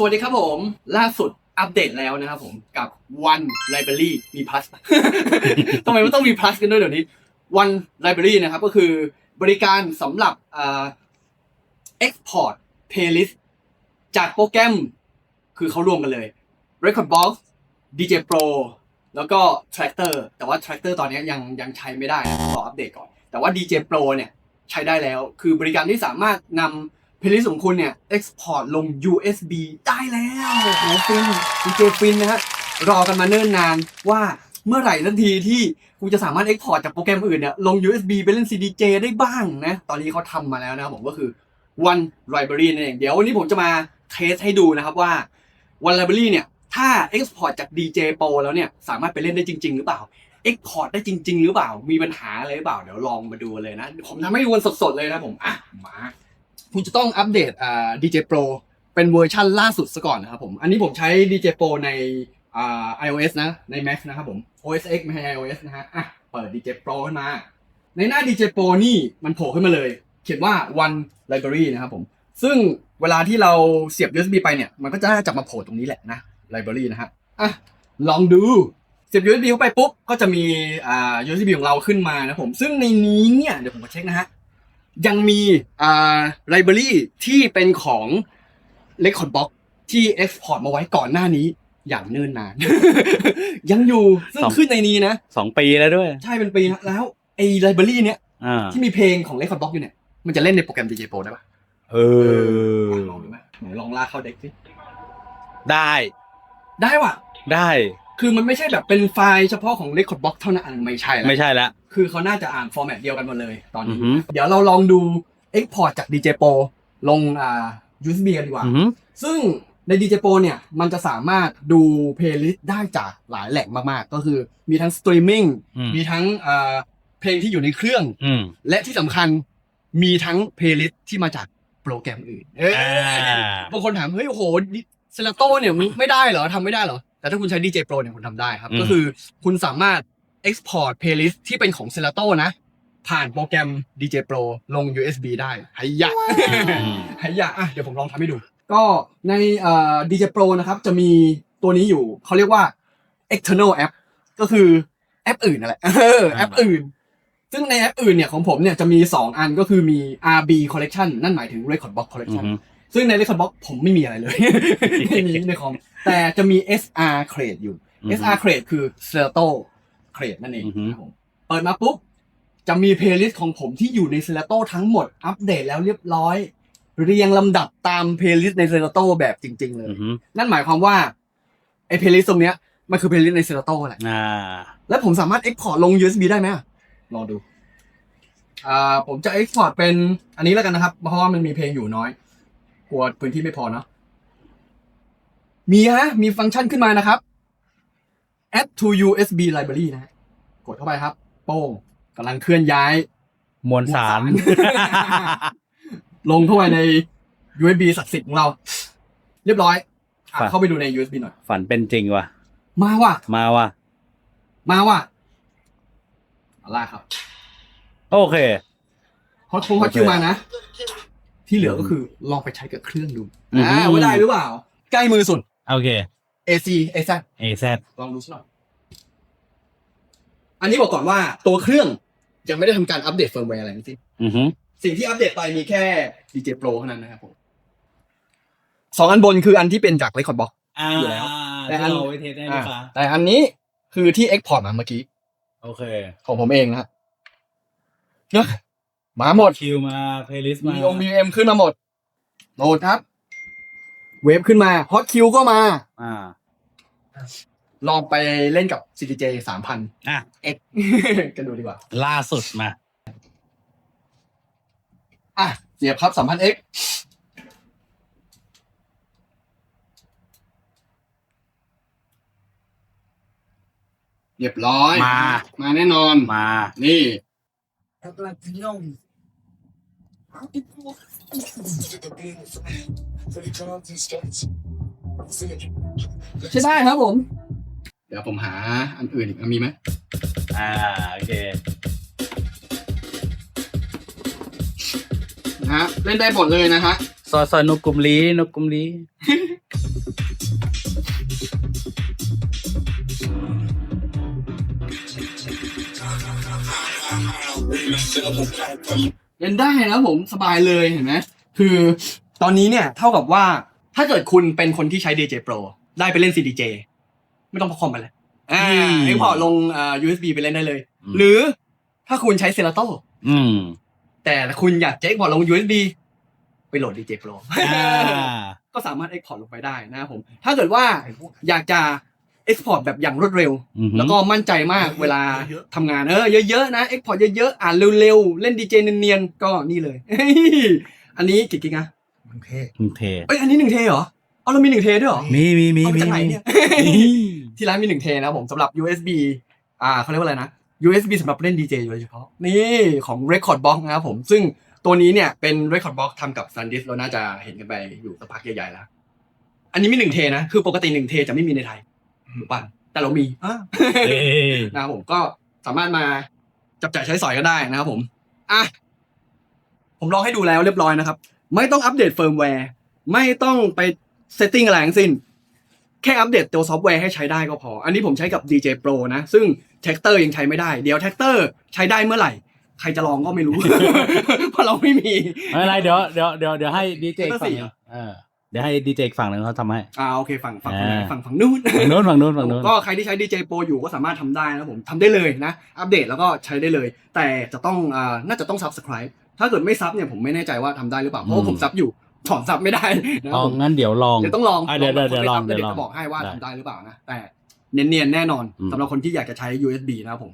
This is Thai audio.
สวัสดีครับผม ล่าสุดอัปเดตแล้วนะครับผมกับ One Library มี plus ทำไมมันต้องมี plus กันด้วยเดี๋ยวนี้ One Library นะครับก็คือบริการสำหรับอ่า export playlist จากโปรแกรมคือเขารวมกันเลย Record Box DJ Pro แล้วก็ Tractor แต่ว่า Tractor ตอนนี้ยังยังใช้ไม่ได้นะรออัปเดตก่อน แต่ว่า DJ Pro เนี่ยใช้ได้แล้ว คือบริการที่สามารถนำ เพลย์ลิสต์ของคุณเนี่ย export ลง USB ได้แล้วโอ้โหฟินดีเจฟินนะฮะรอกันมาเนิ่นนานว่าเมื่อไหร่ทันทีที่คุณจะสามารถ export จากโปรแกรมอื่นเนี่ยลง USB ไปเล่น CDJ ได้บ้างนะ ตอนนี้เขาทำมาแล้วนะครับผมก็คือ One Library นั่นเอง เดี๋ยววันนี้ผมจะมาเทสให้ดูนะครับว่า One Library เนี่ย ถ้า export จาก DJ Pro แล้วเนี่ย สามารถไปเล่นได้จริง ๆ หรือเปล่า export ได้จริง ๆ หรือเปล่า มีปัญหาอะไรหรือเปล่า เดี๋ยวลองมาดูเลยนะ ผมทำให้ดูกันสดๆเลยนะผม อะ มา คุณจะต้องอัปเดตอ่า DJ Pro เป็นเวอร์ชันล่าสุดซะก่อนนะครับผม อันนี้ผมใช้ DJ Pro ในอ่า iOS นะ ใน Mac นะครับผม OS X ไม่ใช่ iOS นะฮะ อะ เปิด DJ Pro ขึ้นมา ในหน้า DJ Pro นี่มันโผล่ขึ้นมาเลย เขียนว่า One Library นะครับผม ซึ่งเวลาที่เราเสียบ USB ไปเนี่ย มันก็จะจับมาโผล่ตรงนี้แหละนะ Library นะฮะ อะ ลองดูเสียบ USB เข้าไปปุ๊บ ก็จะมีอ่า USB ของเราขึ้นมานะผม ซึ่งในนี้เนี่ย เดี๋ยวผมมาเช็คนะฮะ ยังมีอ่าไลบรารีที่เป็นของ Record Box ที่ Export มาไว้ก่อนหน้านี้อย่างเนิ่นนาน ยังอยู่ซึ่งสอง ขึ้นในนี้นะ สองปีแล้วด้วย ใช่เป็นปีแล้วไอ้ไลบรารีเนี้ยอ่า ที่มีเพลงของ Record Box อยู่เนี่ย มันจะเล่นในโปรแกรม DJ Pro ได้ปะเออ ลองดูไหมไหนลองลากเข้าเด็กสิ ได้ ได้ว่ะ ได้ คือมันไม่ใช่แบบเป็นไฟล์เฉพาะของ Record Box เท่านั้นไม่ใช่แล้วไม่ใช่ละ คือเขาน่าจะอ่านฟอร์แมตเดียวกันหมดเลยตอนนี้ อือหือ เดี๋ยวเราลองดู Export จาก DJ Pro ลงอ่า USB กันดีกว่า อือหือซึ่งใน DJ Pro เนี่ย มันจะสามารถดูเพลย์ลิสต์ได้จากหลายแหล่งมาก ๆ ก็คือมีทั้งสตรีมมิ่งอืมมีทั้งอ่าเพลงที่อยู่ในเครื่อง อืมและที่สำคัญมีทั้งเพลย์ลิสต์ที่มาจากโปรแกรมอื่นเอออ่าบางคนถาม เฮ้ย โอ้โหเซลโตเนี่ยมันไม่ได้เหรอทำไม่ได้เหรอ แต่ถ้าคุณใช้ DJ Pro เนี่ยคุณทำได้ครับอืมก็คือคุณสามารถ export playlist ที่เป็นของ Serato นะ ผ่านโปรแกรม DJ Pro ลง USB ได้ไฮยะอืมไฮยะอะเดี๋ยวผมลองทำให้ดู ก็ในเอ่อ DJ Pro นะครับจะมีตัวนี้อยู่ เขาเรียกว่า external app ก็คือแอปอื่นนั่นแหละเออแอปอื่น ซึ่งในแอปอื่นเนี่ยของผมเนี่ยจะมี 2 อันก็คือมี RB collection นั่นหมายถึง record box อือ collection หือซึ่งใน record box ผมไม่มีอะไรเลยไม่มีในคอมแต่จะมี SR crate อยู่อือฮึ SR crate คือ Serato crate นั่นเองอือฮึ ครับผมเปิดมาปุ๊บ จะมี playlist ของผมที่อยู่ใน Serato ทั้งหมดอัปเดตแล้วเรียบร้อย เรียงลำดับตาม playlist ใน Serato แบบจริง ๆ เลย อือหือนั่นหมายความว่าไอ้ playlist ตรงเนี้ยมันคือ playlist ใน Serato แหละ อ่า แล้วผมสามารถ export ลง USB ได้ไหมอะลองดู อ่า ผมจะ export เป็นอันนี้แล้วกันนะครับ เพราะว่ามันมีเพลงอยู่น้อย กลัวพื้นที่ไม่พอเนาะ มีฮะ มีฟังก์ชันขึ้นมานะครับ add to USB library นะฮะกดเข้าไปครับ โป้งกำลังเคลื่อนย้ายมวลสารมวลสารลงเข้าไปใน USB ศักดิ์สิทธิ์ของเรา เรียบร้อยอะครับเข้าไปดูใน USB หน่อย ฝันเป็นจริงว่ะ มาว่ะ มาว่ะ มาว่ะอะไรครับโอเค ฮอตคงฮอตโอเคคิวมานะ ที่เหลือก็คือลองไปใช้กับเครื่องดูอืม อ่าว่าได้หรือเปล่า ใกล้มือสุด โอเค AC AZ AZ ลองดูสักหน่อย อันนี้บอกก่อนว่าตัวเครื่องยังไม่ได้ทำการอัปเดตเฟิร์มแวร์อะไรทั้งสิ้นอือหือสิ่งที่อัปเดตไปมีแค่ DJ Pro เท่านั้นนะครับผมสองอันบนคืออันที่เป็นจาก Record Box อ่าอยู่แล้วแต่อัน ที่เราไว้เทสให้ลูกค้าอ่าแต่อันนี้คือที่ Export มาเมื่อกี้ โอเค ของผมเองนะฮะเนอะมาหมด คิวมา เพลย์ลิสต์มา มีองมีเอ็มขึ้นมาหมดโหลดครับ เวฟขึ้นมาฮอตคิวก็มา อ่า ลองไปเล่นกับ CDJ สามพันอะ X กันดูดีกว่า ล่าสุดมา อะเสียบครับสามพัน X เรียบร้อย มา มาแน่นอน มา นี่ ใช่ได้ครับผม เดี๋ยวผมหาอันอื่นอีกอะมีไหมอ่าโอเคนะฮะเล่นได้หมดเลยนะฮะซอยซอยนกกุมลีนกกุมลีเล่นได้นะครับผมสบายเลยเห็นไหมคือตอนนี้เนี่ยเท่ากับว่า ถ้าเกิดคุณเป็นคนที่ใช้ DJ Pro ได้ไปเล่น CDJ ไม่ต้องพกคอมไปเลยอ่าอืมเอ็กพอร์ตลงอ่า USB ไปเล่นได้เลยอืมหรือถ้าคุณใช้เซ r ราโตอืม แต่คุณอยากจะเอ็กพอร์ตลง USB ไปโหลด DJ Pro อ่าก็สามารถเอ็กพอร์ตลงไปได้นะครับผม ถ้าเกิดว่าอยากจะเอ็กพอร์ตแบบอย่างรวดเร็วอือหือแล้วก็มั่นใจมากเวลาทำงานเออเยอะๆนะเอ็กพอร์ตเยอะๆ อ่านเร็วๆ เล่นดีเจเนียนๆ ก็นี่เลย อันนี้กี่กิกอะ มันเท่กรุงเทพเอ้ยอันนี้หนึ่งเทเหรอเอาเรามีหนึ่งเทด้วยเหรอมีมีมีเอามามีจากไหนเนี่ยมีที่ร้านมีหนึ่งเทนะครับผมสำหรับ USB อ่าเขาเรียกว่าอะไรนะ USB สำหรับเล่นดีเจโดยเฉพาะ นี่ของ Record Box นะครับผม ซึ่งตัวนี้เนี่ยเป็น Record Box ทำกับ SanDisk เราน่าจะเห็นกันไปอยู่สักพักใหญ่ๆแล้ว อันนี้มีหนึ่งเทนะ คือปกติหนึ่งเทจะไม่มีในไทยถูกป่ะแต่เรามีอะเอ้ยนะครับผมก็สามารถมาจับจ่ายใช้สอยก็ได้นะครับผม อะ ผมลองให้ดูแล้วเรียบร้อยนะครับ ไม่ต้องอัปเดตเฟิร์มแวร์ไม่ต้องไปเซตติ้งอะไรทั้งสิ้น แค่อัปเดตตัวซอฟต์แวร์ให้ใช้ได้ก็พอ อันนี้ผมใช้กับ DJ Pro นะ ซึ่งแท็กเตอร์ยังใช้ไม่ได้ เดี๋ยวแท็กเตอร์ใช้ได้เมื่อไหร่ ใครจะลองก็ไม่รู้ เพราะเราไม่มีไม่เป็นไรเดี๋ยวเดี๋ยวเดี๋ยวเดี๋ยวให้ดีเจเบอร์ฝั่งสี่หเหรนึ่องเออเดี๋ยวให้ดีเจฝั่งหนึ่งเขาทำให้อ่าโอเคฝั่งฝั่งฝั่งไหนอ่าฝั่งฝั่งนู้นฝั่งโน้นฝั่งโน้นฝั่งโน้นก็ใครที่ใช้ DJ Pro อยู่ก็สามารถทำได้นะผมทำได้เลยนะ อัปเดตแล้วก็ใช้ได้เลย แต่จะต้องอ่าน่าจะต้อง subscribe ถ้าเกิดไม่ซับเนี่ยผมไม่แน่ใจว่าทำได้หรือเปล่าเพราะว่าผมซับอยู่ถอนซับไม่ได้นะคอ๋รัอบผม งั้นเดี๋ยวลอง เดี๋ยวต้องลองอะเดี๋ยวแบบเดี๋ยวคนลองไม่ซับเดี๋ยวแล้วลองจะบอกให้ว่าได้ทำได้หรือเปล่านะ แต่เนียนๆแน่นอนอืม สำหรับคนที่อยากจะใช้ USB นะครับผม